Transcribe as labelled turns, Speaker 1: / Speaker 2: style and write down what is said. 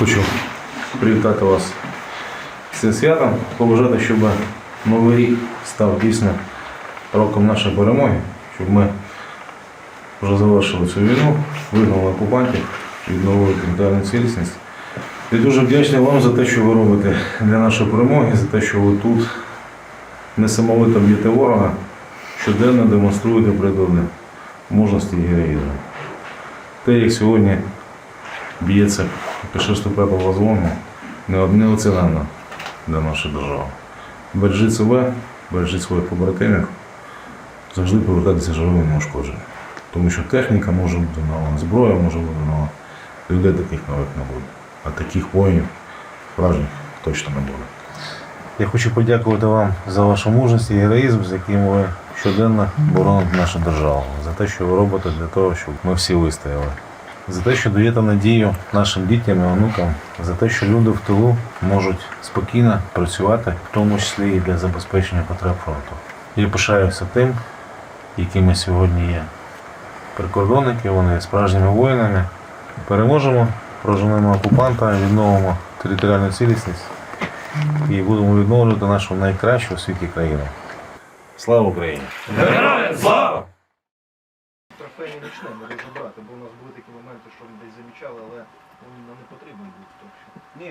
Speaker 1: Хочу привітати вас з цим святом, побажати, щоб новий рік став дійсно роком нашої перемоги, щоб ми вже завершили цю війну, вигнали окупантів, відновили територіальну цілісність. І дуже вдячний вам за те, що ви робите для нашої перемоги, за те, що ви тут несамовито б'єте ворога, щоденно демонструєте приклади мужності і героїзму. Те, як сьогодні б'ється пішесту пепел возлому, неоціненно для нашої держави. Бережіть себе, бережіть своїх побратимів, завжди повертатися живими неушкодженими. Тому що техніка може бути нова, зброя може бути нова. Людей таких нових не буде. А таких воїнів справжніх точно не буде. Я хочу подякувати вам за вашу мужність і героїзм, з яким ви щоденно бороните нашу державу, за те, що ви робите для того, щоб ми всі вистояли. За те, що даєте надію нашим дітям і онукам, за те, що люди в тилу можуть спокійно працювати, в тому числі і для забезпечення потреб фронту. Я пишаюся тим, якими сьогодні є прикордонники, вони справжніми воїнами. Переможемо, проженемо окупанта, відновимо територіальну цілісність і будемо відновлювати нашу найкращу у світі країну. Слава Україні!
Speaker 2: Трофей не почнемо розібрати, бо у нас були такі моменти, що ми десь замічали, але він нам не потрібен був. Так.
Speaker 3: Ні,